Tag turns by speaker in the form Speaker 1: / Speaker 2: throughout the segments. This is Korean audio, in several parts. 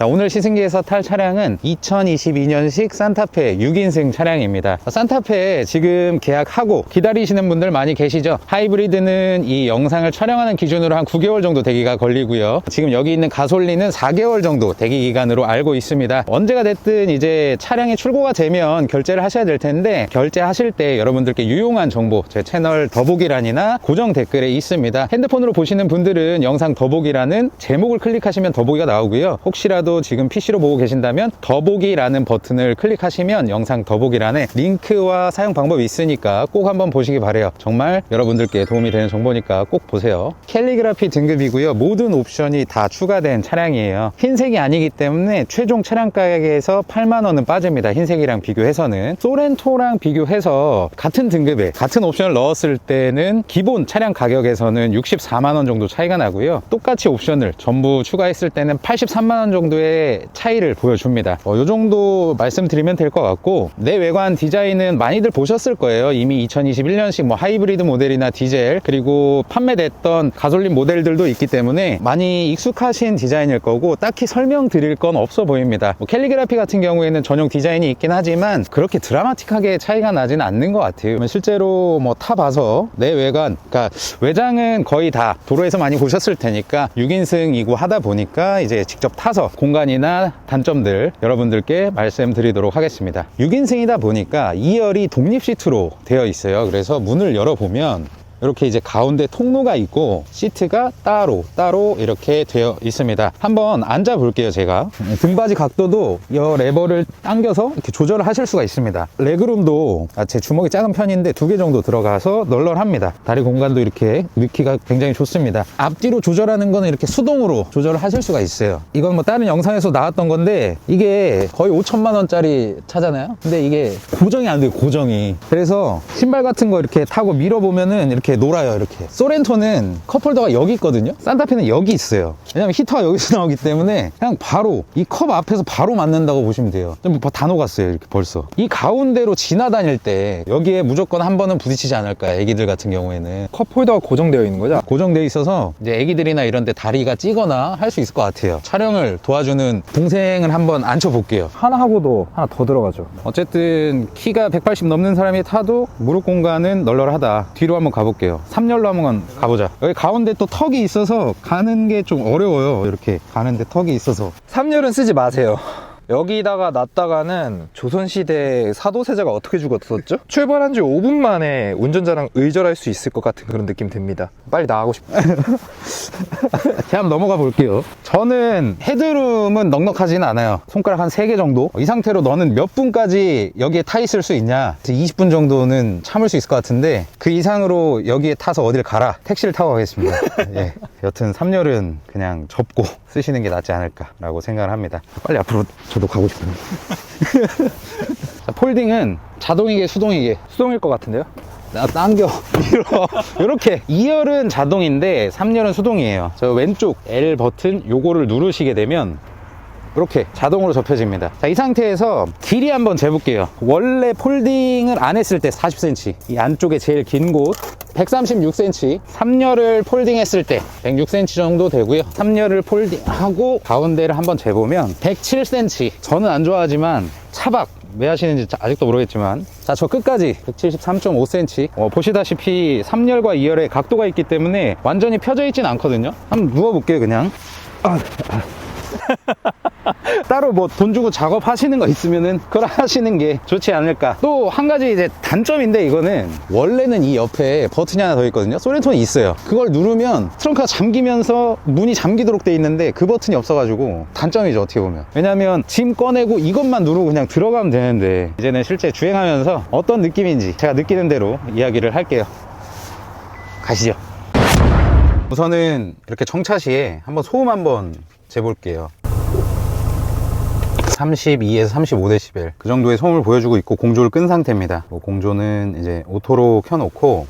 Speaker 1: 자, 오늘 시승기에서 탈 차량은 2022년식 산타페 6인승 차량입니다. 산타페 지금 계약하고 기다리시는 분들 많이 계시죠? 하이브리드는 이 영상을 촬영하는 기준으로 한 9개월 정도 대기가 걸리고요. 지금 여기 있는 가솔린은 4개월 정도 대기 기간으로 알고 있습니다. 언제가 됐든 이제 차량이 출고가 되면 결제를 하셔야 될 텐데 결제하실 때 여러분들께 유용한 정보 제 채널 더보기란이나 고정 댓글에 있습니다. 핸드폰으로 보시는 분들은 영상 더보기라는 제목을 클릭하시면 더보기가 나오고요. 혹시라도 지금 PC로 보고 계신다면 더보기라는 버튼을 클릭하시면 영상 더보기란에 링크와 사용 방법이 있으니까 꼭 한번 보시기 바래요. 정말 여러분들께 도움이 되는 정보니까 꼭 보세요. 캘리그라피 등급이고요. 모든 옵션이 다 추가된 차량이에요. 흰색이 아니기 때문에 최종 차량 가격에서 8만 원은 빠집니다. 흰색이랑 비교해서는 소렌토랑 비교해서 같은 등급에 같은 옵션을 넣었을 때는 기본 차량 가격에서는 64만 원 정도 차이가 나고요. 똑같이 옵션을 전부 추가했을 때는 83만 원 정도의 차이를 보여줍니다. 어, 이 정도 말씀드리면 될 것 같고 내 외관 디자인은 많이들 보셨을 거예요. 이미 2021년식 뭐 하이브리드 모델이나 디젤 그리고 판매됐던 가솔린 모델들도 있기 때문에 많이 익숙하신 디자인일 거고 딱히 설명드릴 건 없어 보입니다. 뭐 캘리그라피 같은 경우에는 전용 디자인이 있긴 하지만 그렇게 드라마틱하게 차이가 나지는 않는 것 같아요. 실제로 뭐 타봐서 내 외관, 그러니까 외장은 거의 다 도로에서 많이 보셨을 테니까 6인승이고 하다 보니까 이제 직접 타서 공 간이나 단점들 여러분들께 말씀드리도록 하겠습니다. 6인승이다 보니까 2열이 독립 시트로 되어 있어요. 그래서 문을 열어보면 이렇게 이제 가운데 통로가 있고 시트가 따로 따로 이렇게 되어 있습니다. 한번 앉아 볼게요 제가. 등받이 각도도 이 레버를 당겨서 이렇게 조절을 하실 수가 있습니다. 레그룸도 아, 제 주먹이 작은 편인데 두 개 정도 들어가서 널널합니다. 다리 공간도 이렇게 넣기가 굉장히 좋습니다. 앞뒤로 조절하는 거는 이렇게 수동으로 조절을 하실 수가 있어요. 이건 뭐 다른 영상에서 나왔던 건데 이게 거의 5천만 원짜리 차잖아요. 근데 이게 고정이 안 돼요 고정이. 그래서 신발 같은 거 이렇게 타고 밀어보면은 이렇게 놀아요 이렇게 소렌토는 컵홀더가 여기 있거든요 산타페는 여기 있어요 왜냐면 히터가 여기서 나오기 때문에 그냥 바로 이 컵 앞에서 바로 맞는다고 보시면 돼요 좀다 녹았어요 이렇게 벌써 이 가운데로 지나다닐 때 여기에 무조건 한 번은 부딪히지 않을까 애기들 같은 경우에는
Speaker 2: 컵 홀더가 고정되어 있는 거죠?
Speaker 1: 고정되어 있어서 이제 애기들이나 이런 데 다리가 찌거나 할 수 있을 것 같아요 촬영을 도와주는 동생을 한번 앉혀볼게요
Speaker 2: 하나 하고도 하나 더 들어가죠.
Speaker 1: 어쨌든 키가 180 넘는 사람이 타도 무릎 공간은 널널하다. 뒤로 한번 가볼게요. 3열로 한번 가보자. 여기 가운데 또 턱이 있어서 가는 게 좀 어려워요. 이렇게 가는데 턱이 있어서.
Speaker 2: 3열은 쓰지 마세요. 여기다가 놨다가는 조선시대 사도세자가 어떻게 죽었었죠? 출발한 지 5분 만에 운전자랑 의절할 수 있을 것 같은 그런 느낌 듭니다. 빨리 나가고 싶어요.
Speaker 1: 제가 한번 넘어가 볼게요. 저는 헤드룸은 넉넉하지는 않아요. 손가락 한 3개 정도? 이 상태로 너는 몇 분까지 여기에 타 있을 수 있냐? 20분 정도는 참을 수 있을 것 같은데 그 이상으로 여기에 타서 어딜 가라. 택시를 타고 가겠습니다. 예. 여튼 3열은 그냥 접고 쓰시는 게 낫지 않을까라고 생각을 합니다. 빨리 앞으로 저도 가고 싶어요. 자, 폴딩은 자동이게 수동이게.
Speaker 2: 수동일 것 같은데요?
Speaker 1: 나 당겨. 밀어 이렇게. 2열은 자동인데 3열은 수동이에요. 저 왼쪽 L 버튼 요거를 누르시게 되면 이렇게 자동으로 접혀집니다. 자 이 상태에서 길이 한번 재볼게요. 원래 폴딩을 안 했을 때 40cm 이 안쪽에 제일 긴 곳 136cm 3열을 폴딩했을 때 106cm 정도 되고요. 3열을 폴딩하고 가운데를 한번 재보면 107cm 저는 안 좋아하지만 차박 왜 하시는지 아직도 모르겠지만. 자 저 끝까지 173.5cm 어, 보시다시피 3열과 2열의 각도가 있기 때문에 완전히 펴져 있진 않거든요. 한번 누워볼게요 그냥. 아, 아. 따로 뭐 돈 주고 작업하시는 거 있으면은 그걸 하시는 게 좋지 않을까. 또 한 가지 이제 단점인데 이거는 원래는 이 옆에 버튼이 하나 더 있거든요. 소렌토는 있어요. 그걸 누르면 트렁크가 잠기면서 문이 잠기도록 돼 있는데 그 버튼이 없어가지고 단점이죠 어떻게 보면. 왜냐면 짐 꺼내고 이것만 누르고 그냥 들어가면 되는데 이제는 실제 주행하면서 어떤 느낌인지 제가 느끼는 대로 이야기를 할게요. 가시죠. 우선은 이렇게 정차 시에 한번 소음 한번 재볼게요. 32에서 35dB 그 정도의 소음을 보여주고 있고 공조를 끈 상태입니다. 뭐 공조는 이제 오토로 켜놓고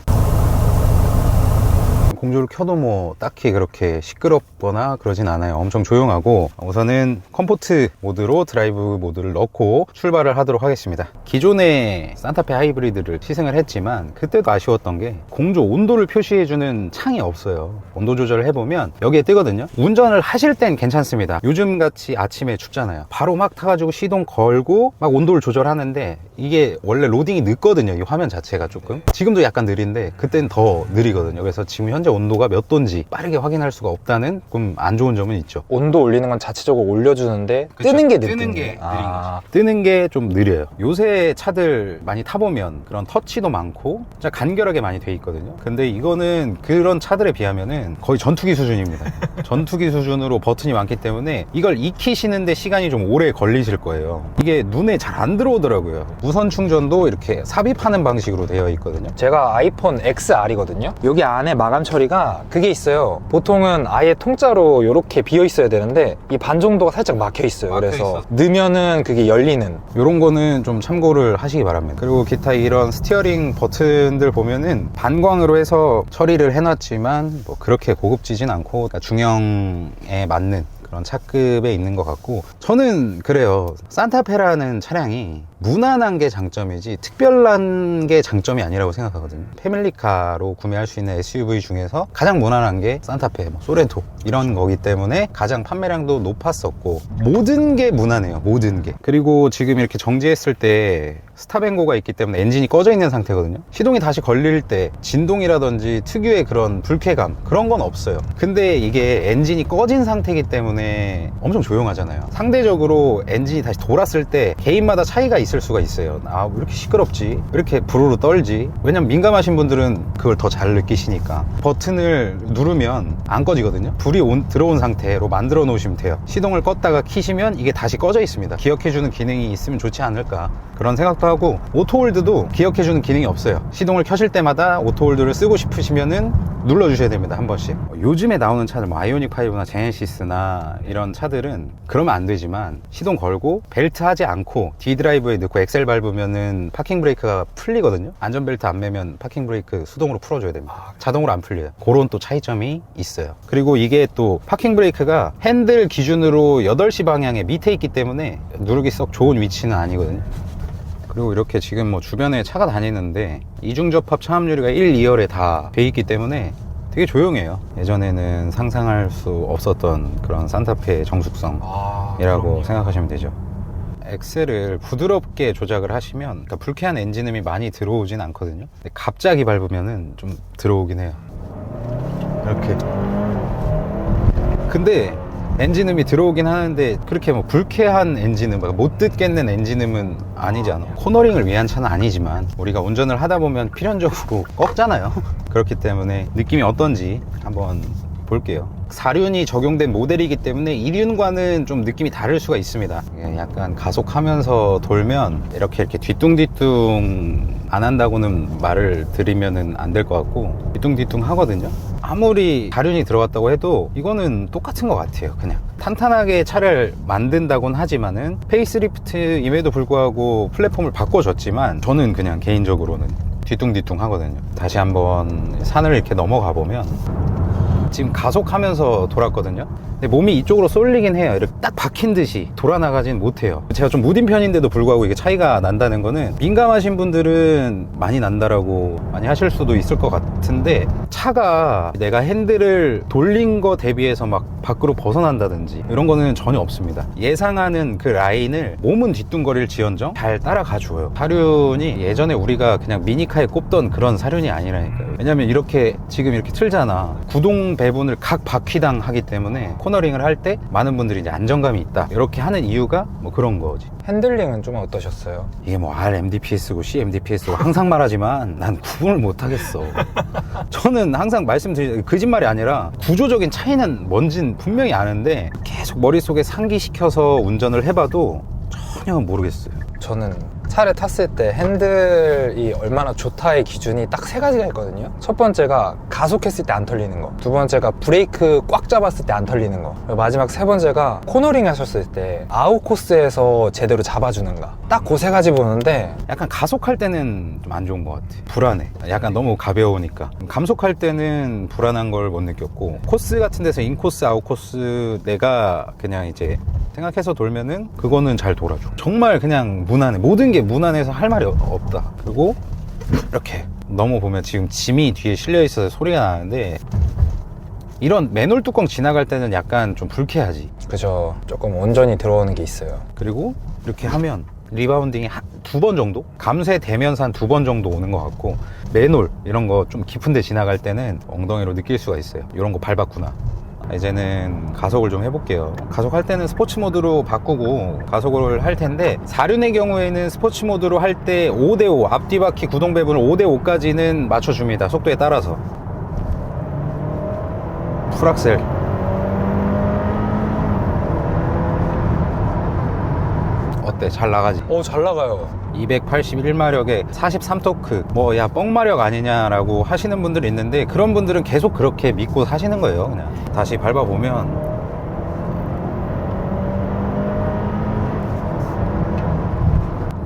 Speaker 1: 공조를 켜도 뭐 딱히 그렇게 시끄럽거나 그러진 않아요. 엄청 조용하고 우선은 컴포트 모드로 드라이브 모드를 넣고 출발을 하도록 하겠습니다. 기존의 산타페 하이브리드를 시승을 했지만 그때도 아쉬웠던 게 공조 온도를 표시해주는 창이 없어요. 온도 조절을 해보면 여기에 뜨거든요. 운전을 하실 땐 괜찮습니다. 요즘 같이 아침에 춥잖아요. 바로 막 타가지고 시동 걸고 막 온도를 조절하는데 이게 원래 로딩이 늦거든요. 이 화면 자체가 조금. 지금도 약간 느린데 그땐 더 느리거든요. 그래서 지금 현재 온도가 몇 도인지 빠르게 확인할 수가 없다는 조금 안 좋은 점은 있죠.
Speaker 2: 온도 올리는 건 자체적으로 올려주는데
Speaker 1: 그쵸.
Speaker 2: 뜨는 게
Speaker 1: 뜨는
Speaker 2: 느린
Speaker 1: 게
Speaker 2: 게.
Speaker 1: 느린
Speaker 2: 아,
Speaker 1: 뜨는 게 좀 느려요. 요새 차들 많이 타보면 그런 터치도 많고 진짜 간결하게 많이 돼 있거든요. 근데 이거는 그런 차들에 비하면은 거의 전투기 수준입니다. 전투기 수준으로 버튼이 많기 때문에 이걸 익히시는데 시간이 좀 오래 걸리실 거예요. 이게 눈에 잘 안 들어오더라고요. 무선 충전도 이렇게 삽입하는 방식으로 되어 있거든요.
Speaker 2: 제가 아이폰 XR이거든요. 여기 안에 마감 처리 가 그게 있어요. 보통은 아예 통짜로 이렇게 비어 있어야 되는데 이 반 정도가 살짝 막혀 있어요.
Speaker 1: 막혀
Speaker 2: 그래서
Speaker 1: 있어.
Speaker 2: 넣으면은 그게 열리는.
Speaker 1: 이런 거는 좀 참고를 하시기 바랍니다. 그리고 기타 이런 스티어링 버튼들 보면은 반광으로 해서 처리를 해놨지만 뭐 그렇게 고급지진 않고 그러니까 중형에 맞는 그런 차급에 있는 것 같고 저는 그래요 산타페라는 차량이 무난한 게 장점이지 특별한 게 장점이 아니라고 생각하거든요 패밀리카로 구매할 수 있는 SUV 중에서 가장 무난한 게 산타페, 뭐 소렌토 이런 거기 때문에 가장 판매량도 높았었고 모든 게 무난해요 모든 게. 그리고 지금 이렇게 정지했을 때 스탑앤고가 있기 때문에 엔진이 꺼져 있는 상태거든요. 시동이 다시 걸릴 때 진동이라든지 특유의 그런 불쾌감 그런 건 없어요. 근데 이게 엔진이 꺼진 상태이기 때문에 엄청 조용하잖아요. 상대적으로 엔진이 다시 돌았을 때 개인마다 차이가 있을 수가 있어요. 아 왜 이렇게 시끄럽지? 왜 이렇게 부르르 떨지? 왜냐면 민감하신 분들은 그걸 더 잘 느끼시니까. 버튼을 누르면 안 꺼지거든요. 불이 온- 들어온 상태로 만들어 놓으시면 돼요. 시동을 껐다가 키시면 이게 다시 꺼져 있습니다. 기억해주는 기능이 있으면 좋지 않을까 그런 생각도 하고 오토홀드도 기억해주는 기능이 없어요. 시동을 켜실 때마다 오토홀드를 쓰고 싶으시면은 눌러주셔야 됩니다 한 번씩. 요즘에 나오는 차들 뭐 아이오닉 5나 제네시스나 이런 차들은 그러면 안 되지만 시동 걸고 벨트 하지 않고 D 드라이브에 넣고 엑셀 밟으면은 파킹 브레이크가 풀리거든요 안전벨트 안 매면 파킹 브레이크 수동으로 풀어줘야 됩니다 자동으로 안 풀려요 그런 또 차이점이 있어요 그리고 이게 또 파킹 브레이크가 핸들 기준으로 8시 방향에 밑에 있기 때문에 누르기 썩 좋은 위치는 아니거든요 그리고 이렇게 지금 뭐 주변에 차가 다니는데 이중접합 차압유리가 1, 2열에 다 돼 있기 때문에 되게 조용해요. 예전에는 상상할 수 없었던 그런 산타페의 정숙성이라고
Speaker 2: 아.
Speaker 1: 생각하시면 되죠. 엑셀을 부드럽게 조작을 하시면 그러니까 불쾌한 엔진음이 많이 들어오진 않거든요. 근데 갑자기 밟으면은 좀 들어오긴 해요. 이렇게. 근데 엔진음이 들어오긴 하는데 그렇게 뭐 불쾌한 엔진음, 뭐못 듣겠는 엔진음은 아니지 않아. 코너링을 위한 차는 아니지만 우리가 운전을 하다 보면 필연적으로 꺾잖아요. 그렇기 때문에 느낌이 어떤지 한번 볼게요. 4륜이 적용된 모델이기 때문에 2륜과는 좀 느낌이 다를 수가 있습니다. 이게 약간 가속하면서 돌면 이렇게 이렇게 뒤뚱뒤뚱 안 한다고는 말을 드리면은 안 될 것 같고 뒤뚱뒤뚱 하거든요. 아무리 4륜이 들어갔다고 해도 이거는 똑같은 것 같아요. 그냥 탄탄하게 차를 만든다곤 하지만은 페이스리프트임에도 불구하고 플랫폼을 바꿔줬지만 저는 그냥 개인적으로는 뒤뚱뒤뚱 하거든요. 다시 한번 산을 이렇게 넘어가 보면 지금 가속하면서 돌았거든요. 근데 몸이 이쪽으로 쏠리긴 해요. 이렇게 딱 박힌 듯이 돌아나가진 못해요. 제가 좀 무딘 편인데도 불구하고 이게 차이가 난다는 거는 민감하신 분들은 많이 난다라고 많이 하실 수도 있을 것 같은데 차가 내가 핸들을 돌린 거 대비해서 막 밖으로 벗어난다든지 이런 거는 전혀 없습니다. 예상하는 그 라인을 몸은 뒤뚱거릴 지연정 잘 따라가 줘요. 사륜이 예전에 우리가 그냥 미니카에 꼽던 그런 사륜이 아니라니까요. 왜냐면 이렇게 지금 이렇게 틀잖아. 구동 배분을 각 바퀴당 하기 때문에 코너링을 할 때 많은 분들이 이제 안정감이 있다. 이렇게 하는 이유가 뭐 그런 거지.
Speaker 2: 핸들링은 좀 어떠셨어요?
Speaker 1: 이게 뭐 RMDPS고 CMDPS고 항상 말하지만 난 구분을 못 하겠어. 저는 항상 말씀드리 거짓말이 아니라 구조적인 차이는 뭔진 분명히 아는데 계속 머릿속에 상기시켜서 운전을 해봐도 전혀 모르겠어요.
Speaker 2: 저는 차를 탔을 때 핸들이 얼마나 좋다의 기준이 딱 세 가지가 있거든요. 첫 번째가 가속했을 때 안 털리는 거. 두 번째가 브레이크 꽉 잡았을 때 안 털리는 거. 마지막 세 번째가 코너링 하셨을 때 아웃 코스에서 제대로 잡아주는가. 딱 그 세 가지 보는데
Speaker 1: 약간 가속할 때는 좀 안 좋은 것 같아. 불안해. 약간 너무 가벼우니까. 감속할 때는 불안한 걸 못 느꼈고, 코스 같은 데서 인코스, 아웃코스 내가 그냥 이제 생각해서 돌면은 그거는 잘 돌아줘. 정말 그냥 무난해. 모든 게 무난해서 할 말이 없- 없다. 그리고 이렇게 넘어보면 지금 짐이 뒤에 실려 있어서 소리가 나는데 이런 맨홀 뚜껑 지나갈 때는 약간 좀 불쾌하지.
Speaker 2: 그죠. 조금 온전히 들어오는 게 있어요.
Speaker 1: 그리고 이렇게 하면 리바운딩이 두 번 정도? 감쇄되면서 한 두 번 정도 오는 것 같고 맨홀 이런 거 좀 깊은 데 지나갈 때는 엉덩이로 느낄 수가 있어요 이런 거 밟았구나 이제는 가속을 좀 해볼게요. 가속할 때는 스포츠 모드로 바꾸고 가속을 할 텐데 사륜의 경우에는 스포츠 모드로 할 때 5대5 앞뒤 바퀴 구동 배분을 5대5까지는 맞춰줍니다 속도에 따라서. 풀악셀. 어때? 잘 나가지?
Speaker 2: 오, 잘 나가요.
Speaker 1: 281마력에 43토크 뭐 야 뻥마력 아니냐라고 하시는 분들이 있는데 그런 분들은 계속 그렇게 믿고 사시는 거예요 그냥. 다시 밟아보면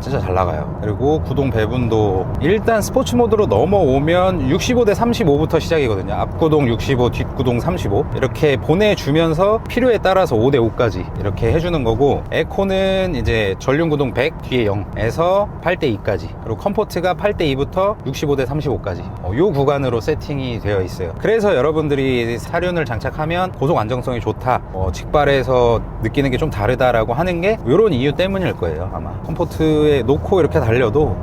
Speaker 1: 진짜 잘 나가요. 그리고 구동 배분도 일단 스포츠 모드로 넘어오면 65대 35부터 시작이거든요. 앞구동 65 뒷구동 35 이렇게 보내주면서 필요에 따라서 5대 5까지 이렇게 해주는 거고 에코는 이제 전륜 구동 100 뒤에 0에서 8대 2까지. 그리고 컴포트가 8대 2부터 65대 35까지. 어, 요 구간으로 세팅이 되어 있어요. 그래서 여러분들이 사륜을 장착하면 고속 안정성이 좋다 어, 직발에서 느끼는 게 좀 다르다라고 하는 게 이런 이유 때문일 거예요 아마. 컴포트에 놓고 이렇게 달려도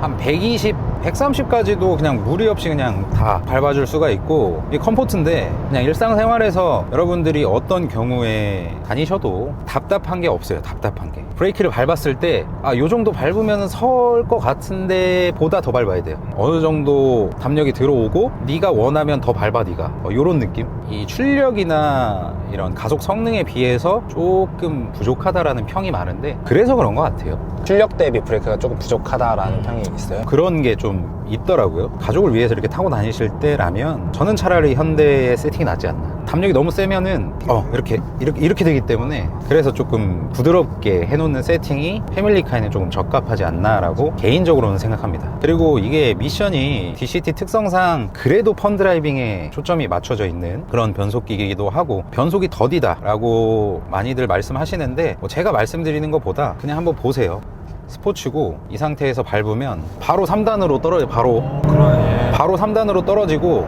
Speaker 1: 한 120, 130까지도 그냥 무리 없이 그냥 다 밟아줄 수가 있고 이 컴포트인데 그냥 일상생활에서 여러분들이 어떤 경우에 다니셔도 답답한 게 없어요 답답한 게. 브레이크를 밟았을 때 아 요 정도 밟으면 설 것 같은데 보다 더 밟아야 돼요. 어느 정도 담력이 들어오고 네가 원하면 더 밟아 네가. 어, 요런 느낌? 이 출력이나 이런 가속 성능에 비해서 조금 부족하다라는 평이 많은데 그래서 그런 것 같아요.
Speaker 2: 출력 대비 브레이크가 조금 부족하다라는 평이 있어요.
Speaker 1: 그런 게 좀 있더라고요. 가족을 위해서 이렇게 타고 다니실 때라면 저는 차라리 현대의 세팅이 낫지 않나. 담력이 너무 세면은 어 이렇게 이렇게 이렇게 되기 때문에 그래서 조금 부드럽게 해놓는 세팅이 패밀리카에는 조금 적합하지 않나라고 개인적으로는 생각합니다. 그리고 이게 미션이 DCT 특성상 그래도 펀드라이빙에 초점이 맞춰져 있는 그런 변속기이기도 하고 변속이 더디다라고 많이들 말씀하시는데 뭐 제가 말씀드리는 것보다 그냥 한번 보세요. 스포츠고 이 상태에서 밟으면 바로 3단으로 떨어져 바로.
Speaker 2: 그러네.
Speaker 1: 바로 3단으로 떨어지고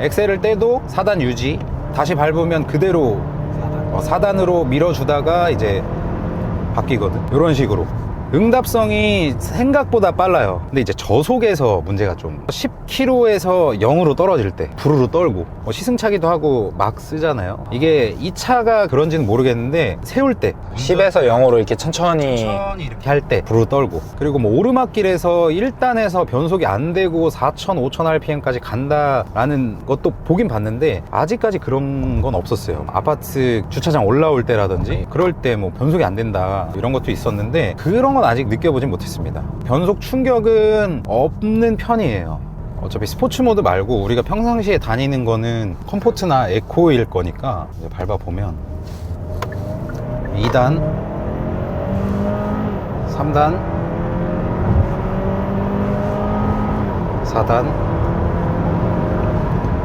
Speaker 1: 엑셀을 떼도 4단 유지. 다시 밟으면 그대로 4단 으로 밀어주다가 이제 바뀌거든. 이런 식으로 응답성이 생각보다 빨라요. 근데 이제 저속에서 문제가 좀 10km에서 0으로 떨어질 때 부르르 떨고 뭐 시승차기도 하고 막 쓰잖아요. 이게 이 차가 그런지는 모르겠는데 세울 때
Speaker 2: 10에서 0으로 이렇게 천천히
Speaker 1: 천천히 이렇게 할 때 부르르 떨고 그리고 뭐 오르막길에서 1단에서 변속이 안 되고 4,000, 5,000 rpm까지 간다라는 것도 보긴 봤는데 아직까지 그런 건 없었어요. 아파트 주차장 올라올 때라든지 그럴 때 뭐 변속이 안 된다 이런 것도 있었는데 그런 건 아직 느껴보진 못했습니다. 변속 충격은 없는 편이에요. 어차피 스포츠 모드 말고 우리가 평상시에 다니는 거는 컴포트나 에코일 거니까 이제 밟아보면 2단 3단 4단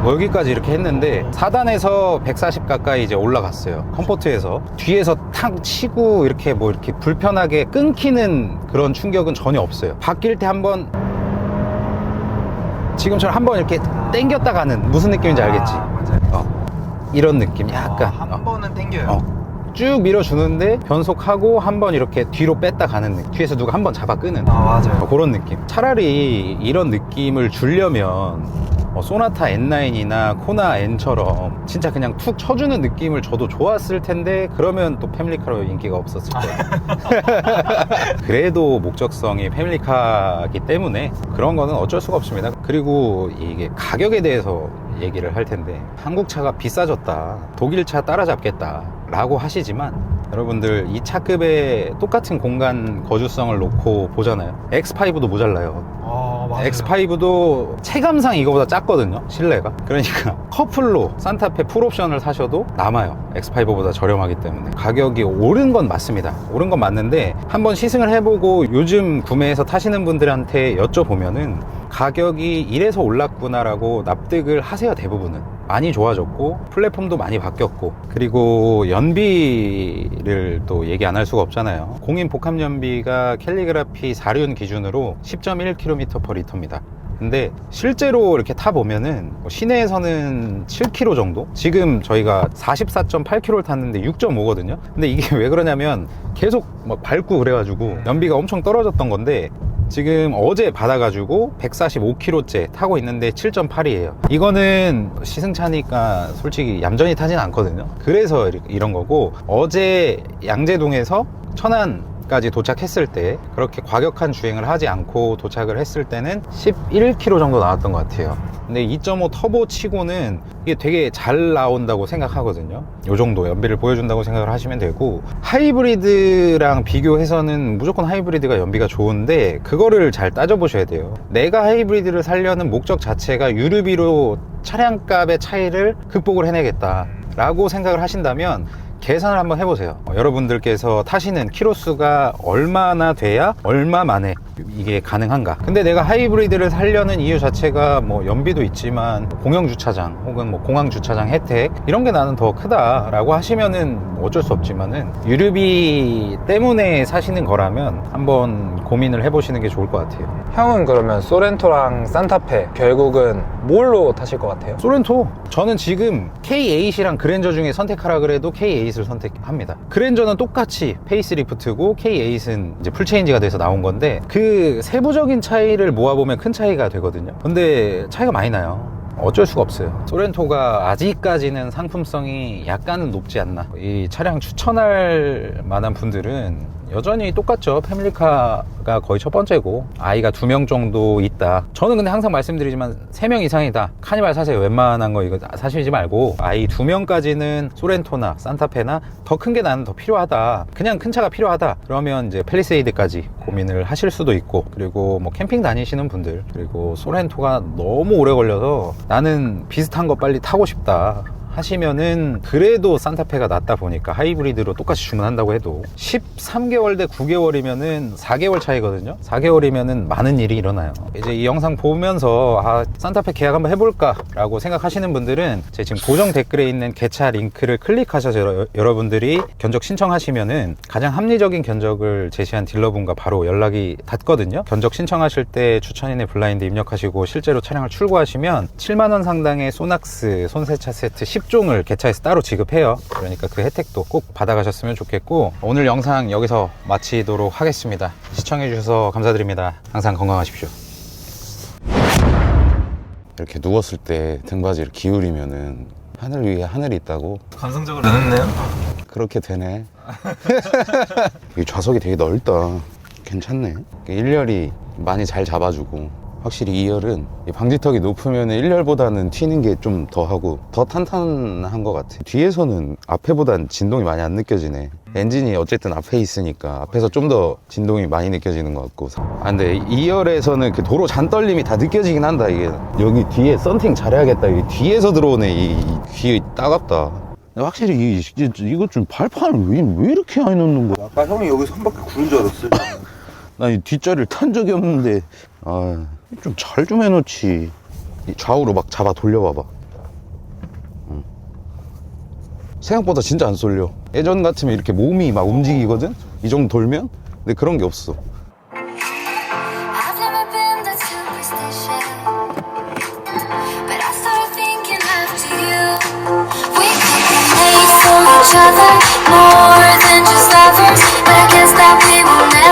Speaker 1: 뭐 여기까지 이렇게 했는데 4단에서 140 가까이 이제 올라갔어요 컴포트에서 뒤에서 탕 치고 이렇게 뭐 이렇게 불편하게 끊기는 그런 충격은 전혀 없어요 바뀔 때 한번 지금처럼 한번 이렇게 땡겼다 가는 무슨 느낌인지 알겠지? 어, 이런 느낌 약간 어.
Speaker 2: 번은 땡겨요.
Speaker 1: 어. 쭉 밀어주는데 변속하고 한 번 이렇게 뒤로 뺐다 가는 느낌 뒤에서 누가 한 번 잡아 끄는
Speaker 2: 아 맞아요.
Speaker 1: 어, 그런 느낌 차라리 이런 느낌을 주려면 어, 소나타 N9이나 코나 N처럼 진짜 그냥 툭 쳐주는 느낌을 저도 좋았을 텐데 그러면 또 패밀리카로 인기가 없었을 거예요 그래도 목적성이 패밀리카기 때문에 그런 거는 어쩔 수가 없습니다 그리고 이게 가격에 대해서 얘기를 할 텐데 한국 차가 비싸졌다 독일 차 따라잡겠다 라고 하시지만 여러분들 이 차급에 똑같은 공간 거주성을 놓고 보잖아요. X5도 모자라요.
Speaker 2: 아 맞아요.
Speaker 1: X5도 체감상 이거보다 작거든요 실내가. 그러니까 커플로 산타페 풀옵션을 사셔도 남아요. X5보다 저렴하기 때문에. 가격이 오른 건 맞습니다. 오른 건 맞는데 한번 시승을 해보고 요즘 구매해서 타시는 분들한테 여쭤보면은 가격이 이래서 올랐구나라고 납득을 하세요 대부분은 많이 좋아졌고 플랫폼도 많이 바뀌었고 그리고 연비를 또 얘기 안 할 수가 없잖아요 공인 복합 연비가 캘리그라피 4륜 기준으로 10.1km per 리터입니다 근데 실제로 이렇게 타 보면은 뭐 시내에서는 7km 정도? 지금 저희가 44.8km를 탔는데 6.5거든요. 근데 이게 왜 그러냐면 계속 막 밟고 그래가지고 연비가 엄청 떨어졌던 건데 지금 어제 받아가지고 145km째 타고 있는데 7.8이에요. 이거는 시승차니까 솔직히 얌전히 타진 않거든요. 그래서 이런 거고 어제 양재동에서 천안 까지 도착했을 때 그렇게 과격한 주행을 하지 않고 도착을 했을 때는 11km 정도 나왔던 것 같아요. 근데 2.5 터보 치고는 이게 되게 잘 나온다고 생각하거든요. 이 정도 연비를 보여준다고 생각을 하시면 되고 하이브리드랑 비교해서는 무조건 하이브리드가 연비가 좋은데 그거를 잘 따져보셔야 돼요. 내가 하이브리드를 살려는 목적 자체가 유류비로 차량값의 차이를 극복을 해내겠다 라고 생각을 하신다면 계산을 한번 해보세요. 어, 여러분들께서 타시는 키로수가 얼마나 돼야 얼마 만에 이게 가능한가. 근데 내가 하이브리드를 살려는 이유 자체가 뭐 연비도 있지만 공영 주차장 혹은 뭐 공항 주차장 혜택 이런 게 나는 더 크다라고 하시면은 뭐 어쩔 수 없지만은 유류비 때문에 사시는 거라면 한번 고민을 해보시는 게 좋을 것 같아요.
Speaker 2: 형은 그러면 소렌토랑 산타페 결국은 뭘로 타실 것 같아요?
Speaker 1: 소렌토 저는 지금 K8이랑 그랜저 중에 선택하라 그래도 K8을 선택합니다 그랜저는 똑같이 페이스리프트고 K8은 이제 풀체인지가 돼서 나온 건데 그 세부적인 차이를 모아보면 큰 차이가 되거든요. 근데 차이가 많이 나요. 어쩔 수가 없어요. 소렌토가 아직까지는 상품성이 약간은 높지 않나. 이 차량 추천할 만한 분들은 여전히 똑같죠. 패밀리카가 거의 첫 번째고 아이가 두 명 정도 있다. 저는 근데 항상 말씀드리지만 세 명 이상이다. 카니발 사세요. 웬만한 거 이거 사시지 말고 아이 두 명까지는 소렌토나 산타페나 더 큰 게 나는 더 필요하다. 그냥 큰 차가 필요하다. 그러면 이제 펠리세이드까지 고민을 하실 수도 있고 그리고 뭐 캠핑 다니시는 분들 그리고 소렌토가 너무 오래 걸려서 나는 비슷한 거 빨리 타고 싶다. 하시면은 그래도 산타페가 낫다 보니까 하이브리드로 똑같이 주문한다고 해도 13개월 대 9개월이면은 4개월 차이거든요. 4개월이면은 많은 일이 일어나요. 이제 이 영상 보면서 아 산타페 계약 한번 해볼까 라고 생각하시는 분들은 제 지금 고정 댓글에 있는 개차 링크를 클릭하셔서 여러- 여러분들이 견적 신청하시면은 가장 합리적인 견적을 제시한 딜러분과 바로 연락이 닿거든요. 견적 신청하실 때 추천인의 블라인드 입력하시고 실제로 차량을 출고하시면 7만원 상당의 소낙스 손세차 세트 10 종을 개차에서 따로 지급해요. 그러니까 그 혜택도 꼭 받아가셨으면 좋겠고 오늘 영상 여기서 마치도록 하겠습니다. 시청해주셔서 감사드립니다. 항상 건강하십시오.
Speaker 3: 이렇게 누웠을 때 등받이를 기울이면은 하늘 위에 하늘이 있다고?
Speaker 2: 감성적으로 늦었네요?
Speaker 3: 그렇게 되네. 이 좌석이 되게 넓다. 괜찮네. 일렬이 많이 잘 잡아주고 확실히 2열은 방지턱이 높으면 1열보다는 튀는 게 좀 더 하고 더 탄탄한 것 같아. 뒤에서는 앞에보단 진동이 많이 안 느껴지네. 엔진이 어쨌든 앞에 있으니까 앞에서 좀 더 진동이 많이 느껴지는 것 같고. 아 근데 2열에서는 그 도로 잔떨림이 다 느껴지긴 한다 이게. 여기 뒤에 썬팅 잘해야겠다. 이 뒤에서 들어오네 이, 이귀 따갑다. 확실히 이, 이, 이거 좀 발판을 왜, 왜 이렇게 많이 넣는 거야?
Speaker 4: 아까 형이 여기서 한 바퀴 구른 줄 알았어요.
Speaker 3: 나 이 뒷자리를 탄 적이 없는데 아좀 잘 좀 해놓지. 좌우로 막 잡아 돌려봐봐. 음. 생각보다 진짜 안 쏠려. 예전 같으면 이렇게 몸이 막 움직이거든? 이 정도 돌면? 근데 그런 게 없어. More than just lovers, but I can't stop people now.